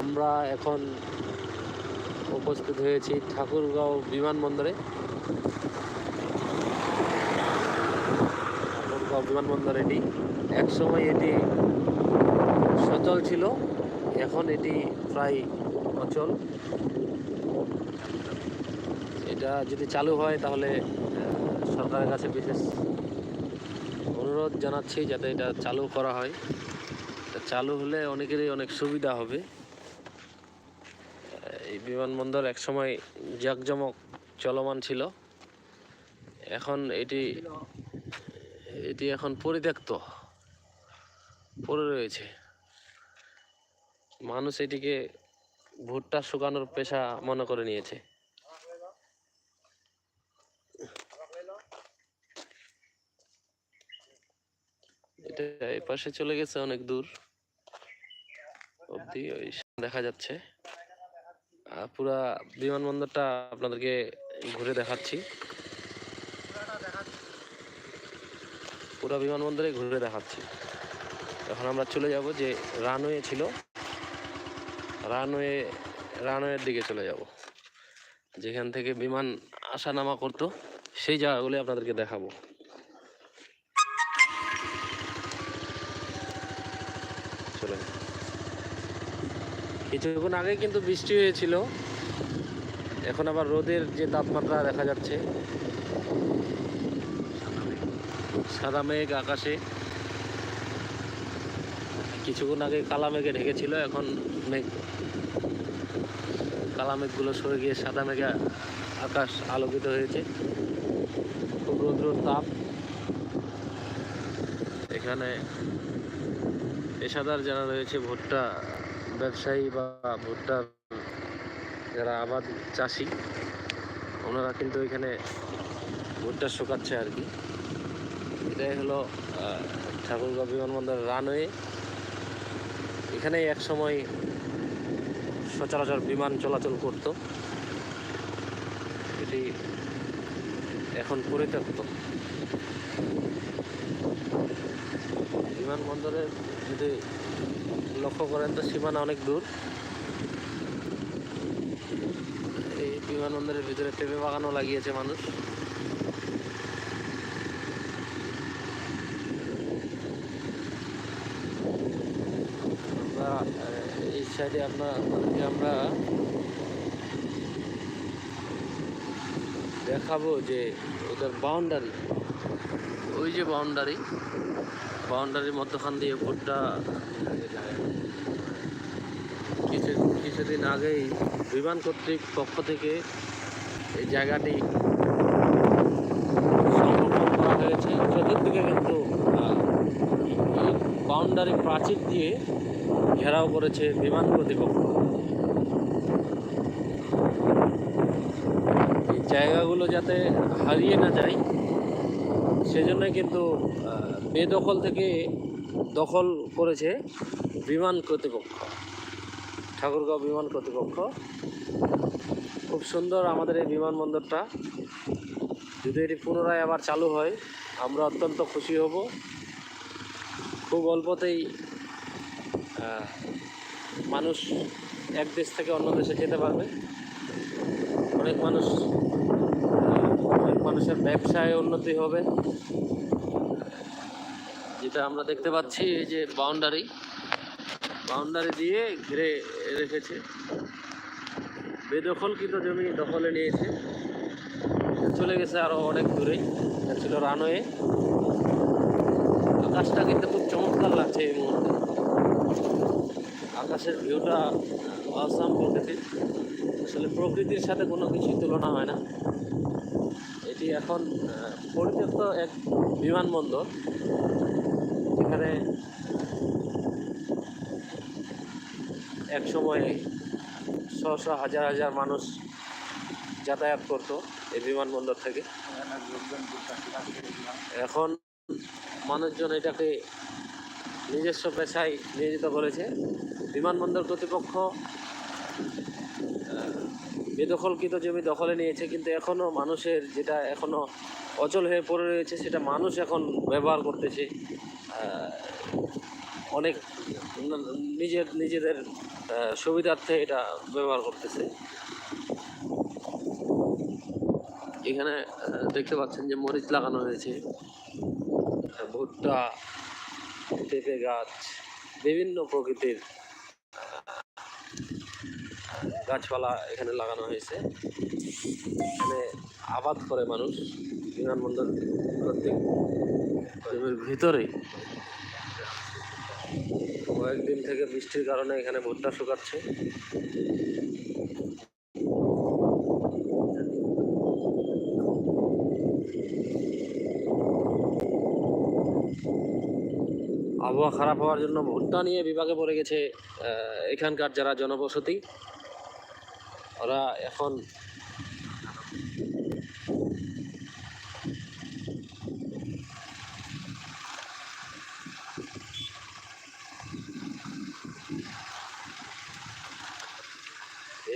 আমরা এখন উপস্থিত হয়েছি ঠাকুরগাঁও বিমানবন্দরে। ঠাকুরগাঁও বিমানবন্দর এটি। একসময় এটি সচল ছিল, এখন এটি প্রায় অচল। এটা যদি চালু হয় তাহলে সরকারের কাছে বিশেষ অনুরোধ জানাচ্ছি যাতে এটা চালু করা হয়। চালু হলে অনেকেরই অনেক সুবিধা হবে। বিমানবন্দর একসময় জাঁকজমক চলমান ছিল। এখন এটি এটি এখন পরিত্যক্ত, পড়ে রয়েছে। মানুষ এটিকে ভুট্টা শুকানোর পেশা মনে করে নিয়েছে। এটা এই পাশে চলে গেছে অনেক দূর। অবধি ওই দেখা যাচ্ছে। পুরা বিমানবন্দরটা আপনাদেরকে ঘুরে দেখাচ্ছি। পুরা বিমানবন্দরে ঘুরে দেখাচ্ছি। এখন আমরা চলে যাব যে রানওয়ে ছিল। রানওয়ে, রানওয়ের দিকে চলে যাব। যেখান থেকে বিমান আসা নামা করতো, সেই জায়গাগুলি আপনাদেরকে দেখাবো। চলেন। কিছুক্ষণ আগে কিন্তু বৃষ্টি হয়েছিল। এখন আবার রোদের যে তাপমাত্রা দেখা যাচ্ছে, সাদা মেঘ আকাশে। কিছুক্ষণ আগে কালা মেঘে ঢেকেছিল, এখন মেঘ, কালা মেঘগুলো সরে গিয়ে সাদা মেঘে আকাশ আলোকিত হয়েছে। খুব রৌদ্র তাপ। এখানে পেশাদার যারা রয়েছে, ভুট্টা ব্যবসায়ী বা ভুট্টার যারা আবাদ চাষি, ওনারা কিন্তু এখানে ভুট্টা শুকাচ্ছে আর কি। এটাই হলো ঠাকুরগাঁও বিমানবন্দর রানওয়ে। এখানেই এক সময় সচরাচর বিমান চলাচল করত। এটি এখন পরিত্যক্ত। বিমানবন্দরের যদি লক্ষ্য করেন তো সীমানা অনেক দূর। এই বিমানবন্দরের ভিতরে পেঁপে বাগানও লাগিয়েছে মানুষ। এই সাইডে আপনার আপনাদেরকে আমরা দেখাবো যে ওদের বাউন্ডারি ওই যে বাউন্ডারি বাউন্ডারির মধ্যখান দিয়ে ভুট্টা কিছু কিছুদিন আগেই বিমান কর্তৃক পক্ষ থেকে এই জায়গাটি সংরক্ষণ করা হয়েছে। চতুর্দিকে কিন্তু বাউন্ডারি প্রাচীর দিয়ে ঘেরাও করেছে বিমান কর্তৃপক্ষ। এই জায়গাগুলো যাতে হারিয়ে না যায় সেজন্য কিন্তু বেদখল থেকে দখল করেছে বিমান কর্তৃপক্ষ, ঠাকুরগাঁও বিমান কর্তৃপক্ষ। খুব সুন্দর আমাদের এই বিমানবন্দরটা। যদি এটি পুনরায় আবার চালু হয়, আমরা অত্যন্ত খুশি হব। খুব অল্পতেই মানুষ এক দেশ থেকে অন্য দেশে যেতে পারবে। অনেক মানুষ মানুষের ব্যবসায় উন্নতি হবে। যেটা আমরা দেখতে পাচ্ছি, এই যে বাউন্ডারি বাউন্ডারি দিয়ে ঘিরে রেখেছে। বেদখলকৃত জমি দখলে নিয়েছে। চলে গেছে আরও অনেক এটা ছিল রানওয়ে। আকাশটা কিন্তু খুব চমৎকার লাগছে এই মুহূর্তে। আকাশের ভিউটা অসাম প্রকৃতির আসলে প্রকৃতির সাথে কোনো কিছুই তুলনা হয় না। এটি এখন পরিত্যক্ত এক বিমানবন্দর। যেখানে এক সময় শ শ হাজার হাজার মানুষ যাতায়াত করতো এই বিমানবন্দর থেকে। এখন মানুষজন এটাকে নিজস্ব পেশায় নিয়োজিত করেছে। বিমানবন্দর কর্তৃপক্ষ বেদখলকৃত জমি দখলে নিয়েছে, কিন্তু এখনও মানুষের যেটা এখনও অচল হয়ে পড়ে রয়েছে, সেটা মানুষ এখন ব্যবহার করতেছে। অনেক নিজের, নিজেদের সুবিধার্থে এটা ব্যবহার করতেছে। এখানে দেখতে পাচ্ছেন যে মরিচ লাগানো হয়েছে। ভুট্টা, পেঁপে গাছ, বিভিন্ন প্রকৃতির গাছপালা এখানে লাগানো হয়েছে। এখানে আবাদ করে মানুষ বিমানবন্দর জমির ভিতরে। কয়েকদিন থেকে বৃষ্টির কারণে এখানে ভুট্টা শুকাচ্ছে। আবহাওয়া খারাপ হওয়ার জন্য ভুট্টা নিয়ে বিভাগে পড়ে গেছে এখানকার যারা জনবসতি। ওরা এখন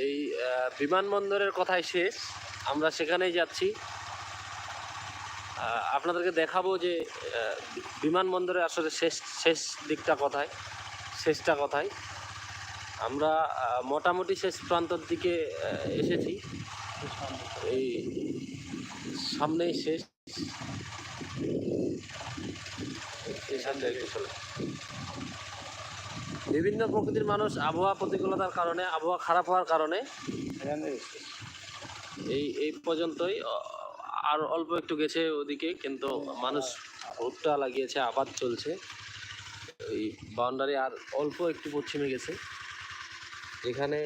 এই বিমানবন্দরের কথাই শেষ। আমরা সেখানেই যাচ্ছি। আপনাদেরকে দেখাবো যে বিমানবন্দরে আসলে শেষ শেষ দিকটা কথায়, শেষটা কোথায়। আমরা মোটামুটি শেষ প্রান্তর দিকে এসেছি। এই সামনেই শেষ। বিভিন্ন প্রকৃতির মানুষ আবহাওয়া প্রতিকূলতার কারণে, আবহাওয়া খারাপ হওয়ার কারণে এই এই পর্যন্তই। আর অল্প একটু গেছে ওদিকে, কিন্তু মানুষ ভুট্টা লাগিয়েছে, আবাদ চলছে। এই বাউন্ডারি আর অল্প একটু পশ্চিমে গেছে। এখানে,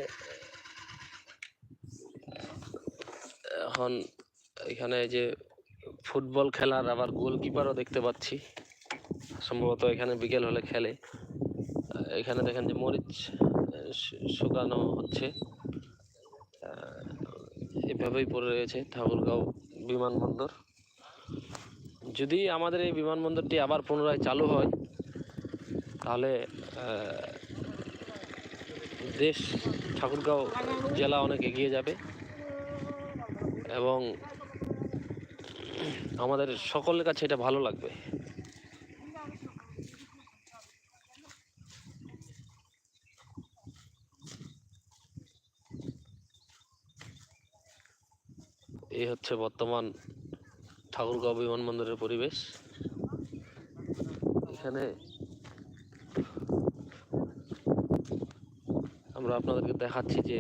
এখন এখানে যে ফুটবল খেলার আবার গোলকিপারও দেখতে পাচ্ছি। সম্ভবত এখানে বিকেল হলে খেলে। এখানে দেখেন যে মরিচ শুকানো হচ্ছে। এভাবেই পড়ে রয়েছে ঠাকুরগাঁও বিমানবন্দর। যদি আমাদের এই বিমানবন্দরটি আবার পুনরায় চালু হয়, তাহলে দেশ, ঠাকুরগাঁও জেলা অনেক এগিয়ে যাবে। এবং আমাদের সকলের কাছে এটা ভালো লাগবে। এই হচ্ছে বর্তমান ঠাকুরগাঁও বিমানবন্দরের পরিবেশ। এখানে আমরা আপনাদেরকে দেখাচ্ছি যে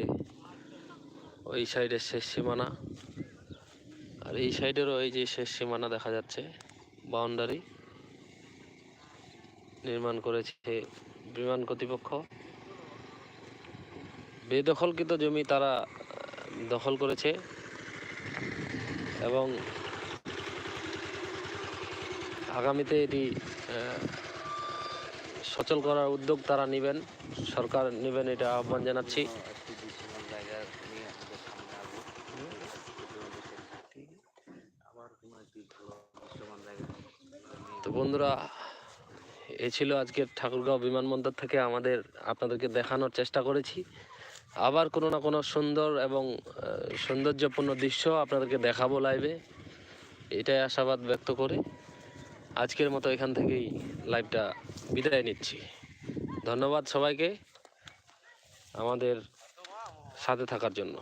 ওই সাইডের শেষ সীমানা। আর এই সাইডেরও এই যে শেষ সীমানা দেখা যাচ্ছে বাউন্ডারি নির্মাণ করেছে বিমান কর্তৃপক্ষ। বেদখলকৃত জমি তারা দখল করেছে এবং আগামীতে এটি সচল করার উদ্যোগ তারা নেবেন। সরকার নেবেন এটা আহ্বান জানাচ্ছি। তো বন্ধুরা, এ ছিল আজকের ঠাকুরগাঁও বিমানবন্দর থেকে আমাদের, আপনাদেরকে দেখানোর চেষ্টা করেছি। আবার কোনো না কোনো সুন্দর এবং সৌন্দর্যপূর্ণ দৃশ্য আপনাদেরকে দেখাবো লাইভে এটাই আশাবাদ ব্যক্ত করে। আজকের মতো এখান থেকেই লাইভটা বিদায় নিচ্ছি। ধন্যবাদ সবাইকে আমাদের সাথে থাকার জন্য।